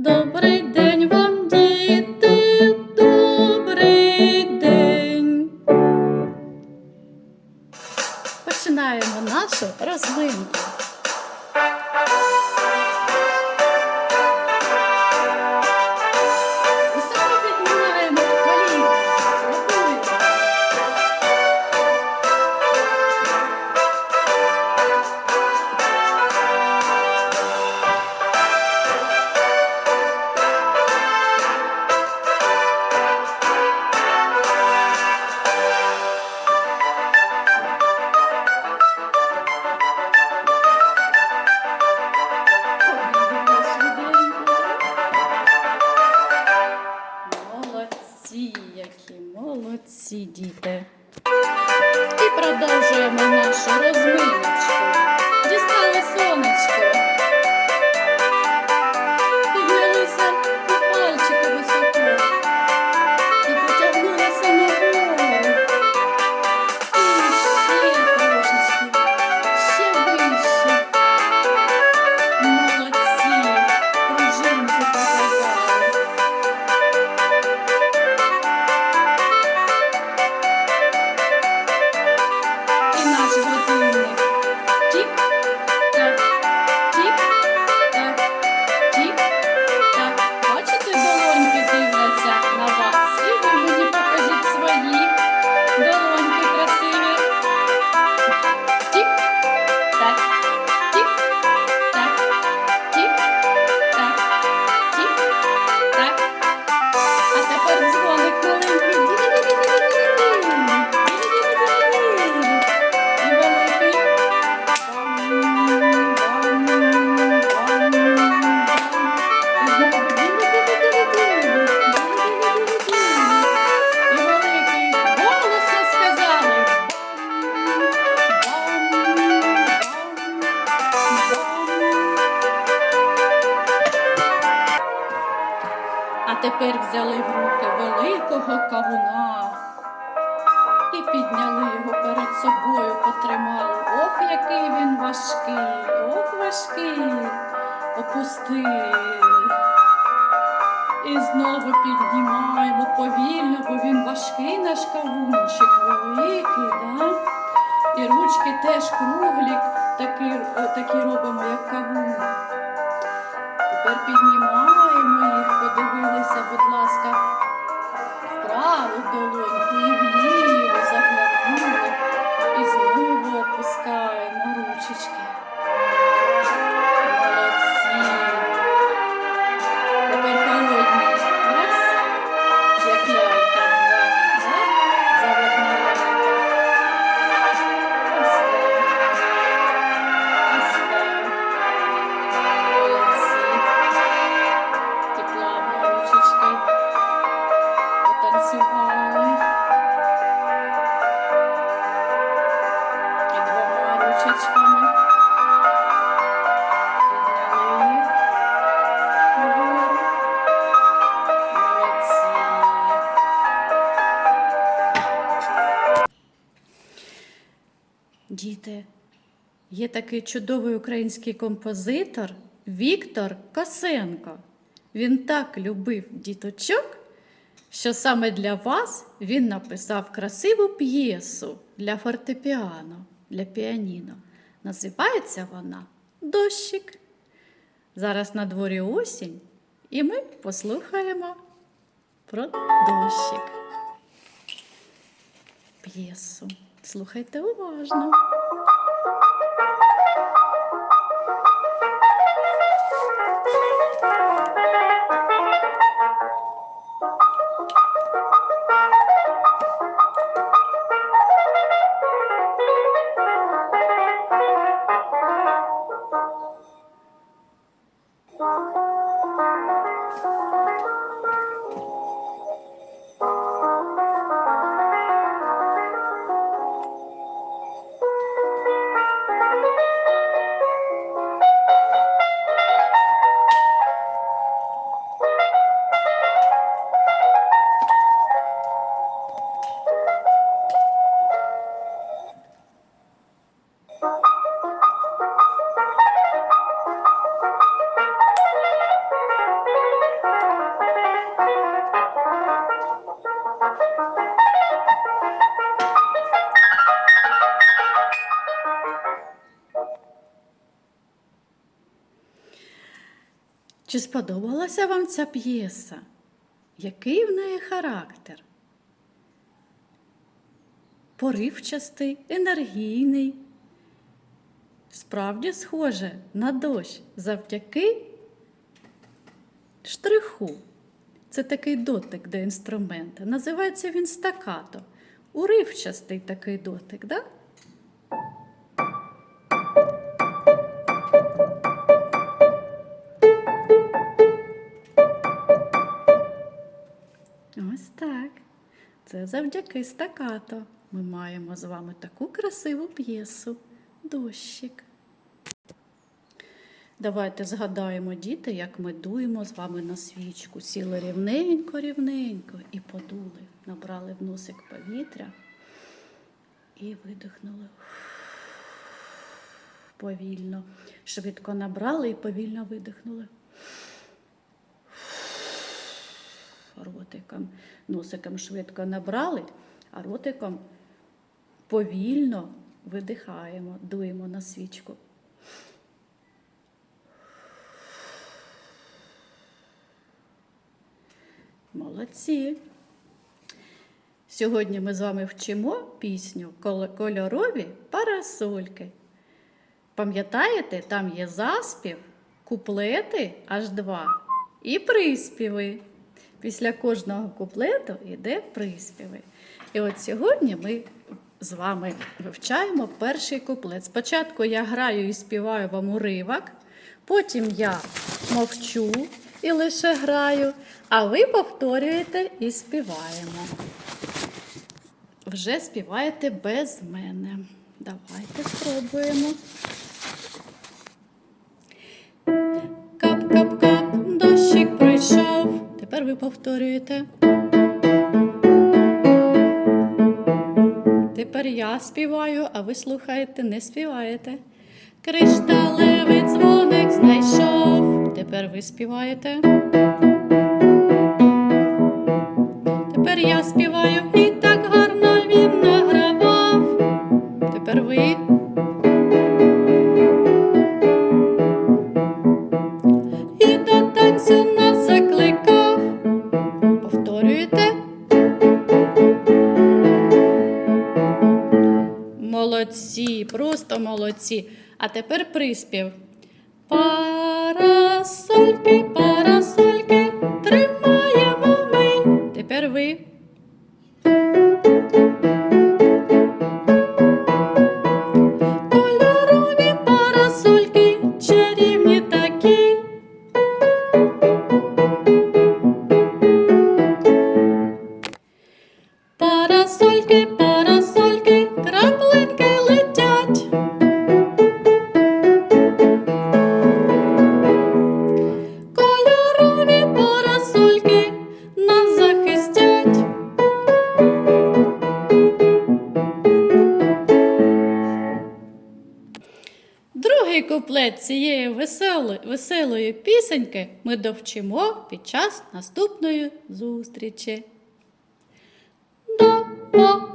Добрий день Які молодці діти. І продовжуємо нашу розминочку. Дістали сонечко. Тепер взяли в руки великого кавуна і підняли його перед собою, потримали. Ох, який він важкий, ох, важкий. Опустили. І знову піднімаємо повільно, бо він важкий наш кавунчик, великий, да? І ручки теж круглі, такі, такі робимо, як кавун. Тепер піднімаємо Діти, Є такий чудовий український композитор Віктор Косенко. Він так любив діточок, що саме для вас він написав красиву п'єсу для фортепіано, для піаніно. Називається вона Дощик. Зараз на дворі осінь, і ми послухаємо про дощик. П'єсу. Слухайте уважно. Чи сподобалася вам ця п'єса? Який в неї характер? Поривчастий, енергійний. Справді схоже на дощ завдяки штриху. Це такий дотик до інструмента. Називається він стакато. Уривчастий такий дотик, да? Це завдяки стакато. Ми маємо з вами таку красиву п'єсу. Дощик. Давайте згадаємо, діти, як ми дуємо з вами на свічку. Сіли рівненько, рівненько і подули. Набрали в носик повітря і видихнули. Повільно. Швидко набрали і повільно видихнули. Ротиком, носиком швидко набрали, а ротиком повільно видихаємо, дуємо на свічку. Молодці. Сьогодні ми з вами вчимо пісню Кольорові парасольки. Пам'ятаєте, там є заспів, куплети аж два і приспіви. Після кожного куплету йде приспіви. І от сьогодні ми з вами вивчаємо перший куплет. Спочатку я граю і співаю вам уривок, потім я мовчу і лише граю, а ви повторюєте і співаємо. Вже співаєте без мене. Давайте спробуємо. Ви повторюєте. Тепер я співаю, а ви слухаєте, не співаєте. Кришталевий дзвоник знайшов. Тепер ви співаєте. Тепер я співаю Повторюєте? Молодці, просто молодці. А тепер приспів. Парасольки, парасольки, Другий куплет цієї веселої, веселої пісеньки ми довчимо під час наступної зустрічі. До